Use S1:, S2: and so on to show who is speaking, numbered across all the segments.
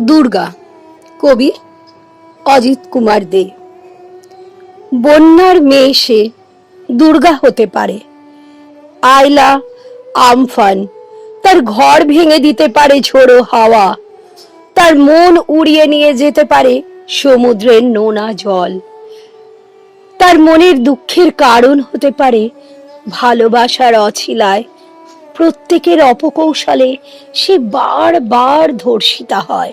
S1: দুর্গা, কবি অজিত কুমার দে। বন্যার মেয়ে সে দুর্গা হতে পারে। আয়লা, আমফান, তার ঘর ভেঙে দিতে পারে ঝোড়ো হাওয়া। তার মন উড়িয়ে নিয়ে যেতে পারে সমুদ্রের নোনা জল। তার মনের দুঃখের কারণ হতে পারে ভালোবাসার অছিলায়। প্রত্যেকের অপকৌশলে সে বারবার ধর্ষিতা হয়।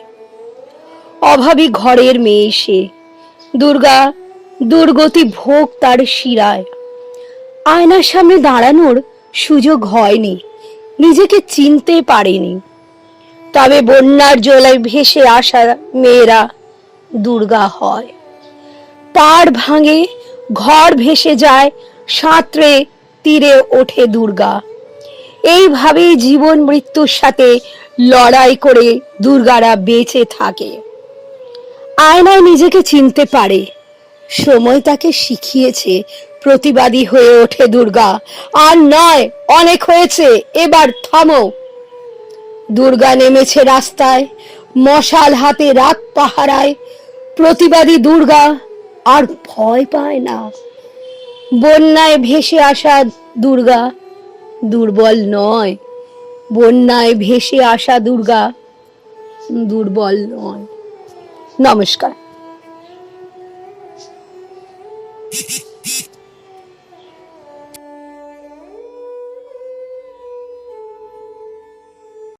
S1: অভাবী ঘরের মেয়ে সে। দুর্গা, দুর্গতি ভোগ তার শিরায়। আয়নার সামনে দাঁড়ানোর সুযোগ হয়নি, নিজেকে চিনতে পারেনি। তবে বন্যার জলায় ভেসে আসা মেয়েরা দুর্গা হয়। পাড় ভাঙে ঘর ভেসে যায়, সাঁতরে তীরে ওঠে দুর্গা। এইভাবেই জীবন মৃত্যুর সাথে লড়াই করে দুর্গারা বেঁচে থাকে। আয়নায় নিজেকে চিনতে পারে। সময় তাকে শিখিয়েছে, প্রতিবাদী হয়ে ওঠে দুর্গা। আর নয়, অনেক হয়েছে, এবার থামো। দুর্গা নেমেছে রাস্তায়, মশাল হাতে রাত পাহারায়। প্রতিবাদী দুর্গা আর ভয় পায় না। বন্যায় ভেসে আসা দুর্গা দুর্বল নয়। বন্যায় ভেসে আসা দুর্গা দুর্বল নয়। নমস্কার।